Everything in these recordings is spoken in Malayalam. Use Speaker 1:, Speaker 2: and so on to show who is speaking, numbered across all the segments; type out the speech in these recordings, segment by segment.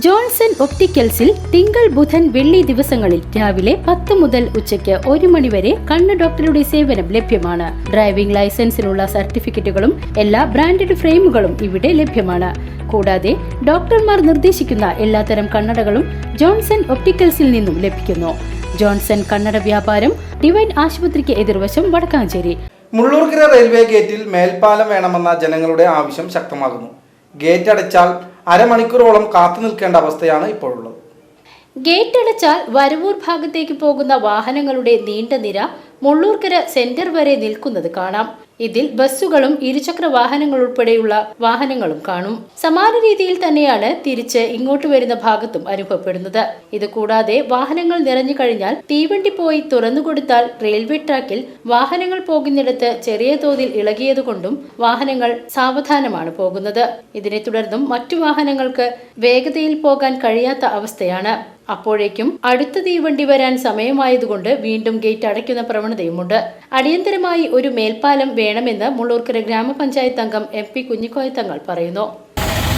Speaker 1: ജോൺസൺ ഒപ്റ്റിക്കൽസിൽ തിങ്കൾ ബുധൻ വെള്ളി ദിവസങ്ങളിൽ രാവിലെ പത്ത് മുതൽ ഉച്ചയ്ക്ക് ഒരു മണിവരെ കണ്ണ് ഡോക്ടറുടെ സേവനം ലഭ്യമാണ്. ഡ്രൈവിംഗ് ലൈസൻസിനുള്ള സർട്ടിഫിക്കറ്റുകളും എല്ലാ ബ്രാൻഡഡ് ഫ്രെയിമുകളും ഇവിടെ ലഭ്യമാണ്. കൂടാതെ ഡോക്ടർമാർ നിർദ്ദേശിക്കുന്ന എല്ലാത്തരം കണ്ണടകളും ജോൺസൺ ഒപ്റ്റിക്കൽസിൽ നിന്നും ലഭിക്കുന്നു. ജോൺസൺ കണ്ണട വ്യാപാരം ഡിവൈൻ ആശുപത്രിക്ക് എതിർവശം വടക്കാഞ്ചേരി.
Speaker 2: മുള്ളൂർക്കര റെയിൽവേ ഗേറ്റിൽ മേൽപ്പാലം വേണമെന്ന ജനങ്ങളുടെ ആവശ്യം ശക്തമാകുന്നു. ഗേറ്റ് അടച്ചാൽ അരമണിക്കൂറോളം കാത്തു നിൽക്കേണ്ട അവസ്ഥയാണ് ഇപ്പോഴുള്ളത്.
Speaker 1: ഗേറ്റ് അടച്ചാൽ വരവൂർ ഭാഗത്തേക്ക് പോകുന്ന വാഹനങ്ങളുടെ നീണ്ട നിര മുള്ളൂർക്കര സെന്റർ വരെ നിൽക്കുന്നത് കാണാം. ഇതിൽ ബസ്സുകളും ഇരുചക്ര വാഹനങ്ങൾ ഉൾപ്പെടെയുള്ള വാഹനങ്ങളും കാണും. സമാന രീതിയിൽ തന്നെയാണ് തിരിച്ച് ഇങ്ങോട്ട് വരുന്ന ഭാഗത്തും അനുഭവപ്പെടുന്നത്. ഇത് കൂടാതെ വാഹനങ്ങൾ നിറഞ്ഞു കഴിഞ്ഞാൽ തീവണ്ടി പോയി തുറന്നുകൊടുത്താൽ റെയിൽവേ ട്രാക്കിൽ വാഹനങ്ങൾ പോകുന്നിടത്ത് ചെറിയ തോതിൽ ഇളകിയതുകൊണ്ടും വാഹനങ്ങൾ സാവധാനമാണ് പോകുന്നത്. ഇതിനെ തുടർന്നും മറ്റു വാഹനങ്ങൾക്ക് വേഗതയിൽ പോകാൻ കഴിയാത്ത അവസ്ഥയാണ്. അപ്പോഴേക്കും അടുത്ത തീവണ്ടി വരാൻ സമയമായതുകൊണ്ട് വീണ്ടും ഗേറ്റ് അടയ്ക്കുന്ന പ്രവണതയുമുണ്ട്. അടിയന്തരമായി ഒരു മേൽപ്പാലം വേണമെന്ന് മുള്ളൂർക്കര ഗ്രാമപഞ്ചായത്ത് അംഗം എം പി കുഞ്ഞിക്കോയ തങ്ങൾ പറയുന്നു.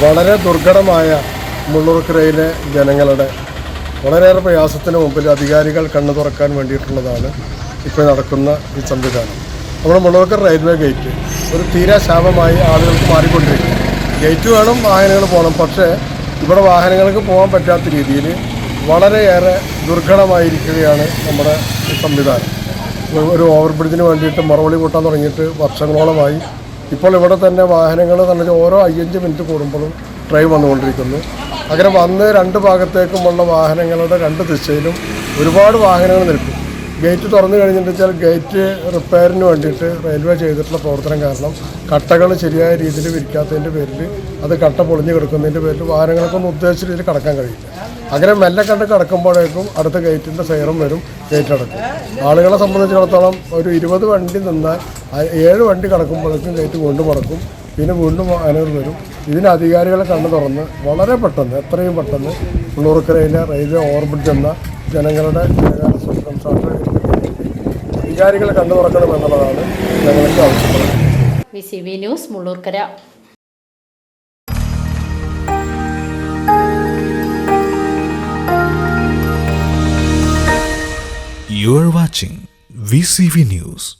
Speaker 3: വളരെ ദുർഘടമായ മുള്ളൂർക്കരയിലെ ജനങ്ങളുടെ വളരെയേറെ പ്രയാസത്തിന് മുമ്പിൽ അധികാരികൾ കണ്ണു തുറക്കാൻ വേണ്ടിയിട്ടുള്ളതാണ് ഇപ്പോൾ നടക്കുന്ന ഈ സംവിധാനം. നമ്മുടെ മുള്ളൂർക്കര റെയിൽവേ ഗേറ്റ് ഒരു തീരാശാപമായി ആളുകൾക്ക് മാറിക്കൊണ്ടിരിക്കും ഗേറ്റ് വേണം വാഹനങ്ങൾ പോകണം. പക്ഷേ ഇവിടെ വാഹനങ്ങൾക്ക് പോകാൻ പറ്റാത്ത രീതിയിൽ വളരെയേറെ ദുർഘടമായിരിക്കുകയാണ് നമ്മുടെ സംവിധാനം. ഒരു- ഓവർ ബ്രിഡ്ജിന് വേണ്ടിയിട്ട് മറുപടി കൂട്ടാൻ തുടങ്ങിയിട്ട് വർഷങ്ങളോളമായി. ഇപ്പോൾ ഇവിടെ തന്നെ വാഹനങ്ങൾ തന്നെ ഓരോ അയ്യഞ്ച് മിനിറ്റ് കൂടുമ്പോഴും ട്രെയിൻ വന്നുകൊണ്ടിരിക്കുന്നു. അങ്ങനെ വന്ന് രണ്ട് ഭാഗത്തേക്കുമുള്ള വാഹനങ്ങളുടെ രണ്ട് ദിശയിലും ഒരുപാട് വാഹനങ്ങൾ നിൽക്കും. ഗേറ്റ് തുറന്നു കഴിഞ്ഞിട്ട് വെച്ചാൽ ഗേറ്റ് റിപ്പയറിന് വേണ്ടിയിട്ട് റെയിൽവേ ചെയ്തിട്ടുള്ള പ്രവർത്തനം കാരണം കട്ടകൾ ശരിയായ രീതിയിൽ വിരിക്കാത്തതിന്റെ പേരിൽ അത് കട്ട പൊളിഞ്ഞ് കിടക്കുന്നതിന്റെ പേരിൽ വാഹനങ്ങൾക്കൊന്നും ഉദ്ദേശിച്ച രീതിയിൽ കടക്കാൻ കഴിയില്ല. അങ്ങനെ മെല്ലെ കണ്ട് കിടക്കുമ്പോഴേക്കും അടുത്ത ഗേറ്റിന്റെ സൈറും വരും ഗേറ്റ് അടക്കും ആളുകളെ സംബന്ധിച്ചിടത്തോളം ഒരു ഇരുപത് വണ്ടി നിന്നാൽ ഏഴ് വണ്ടി കടക്കുമ്പോഴേക്കും ഗേറ്റ് വീണ്ടും അടക്കും പിന്നെ വീണ്ടും വാഹനങ്ങൾ വരും. ഇതിന് അധികാരികളെ കണ്ണു തുറന്ന് വളരെ പെട്ടെന്ന് എത്രയും പെട്ടെന്ന് ഉള്ളൂർക്കരയിലെ റെയിൽവേ ഓവർബ്രിഡ്ജ് എന്ന ജനങ്ങളുടെ ജനകാല സ്വപ്നം സാക്ഷാത്കരിക്കുന്നതിന് കണ്ടു തുറക്കണം എന്നുള്ളതാണ് ഞങ്ങൾക്ക് ആവശ്യപ്പെടുന്നത്
Speaker 1: V C V news Mullurkara
Speaker 4: You are watching VCV News.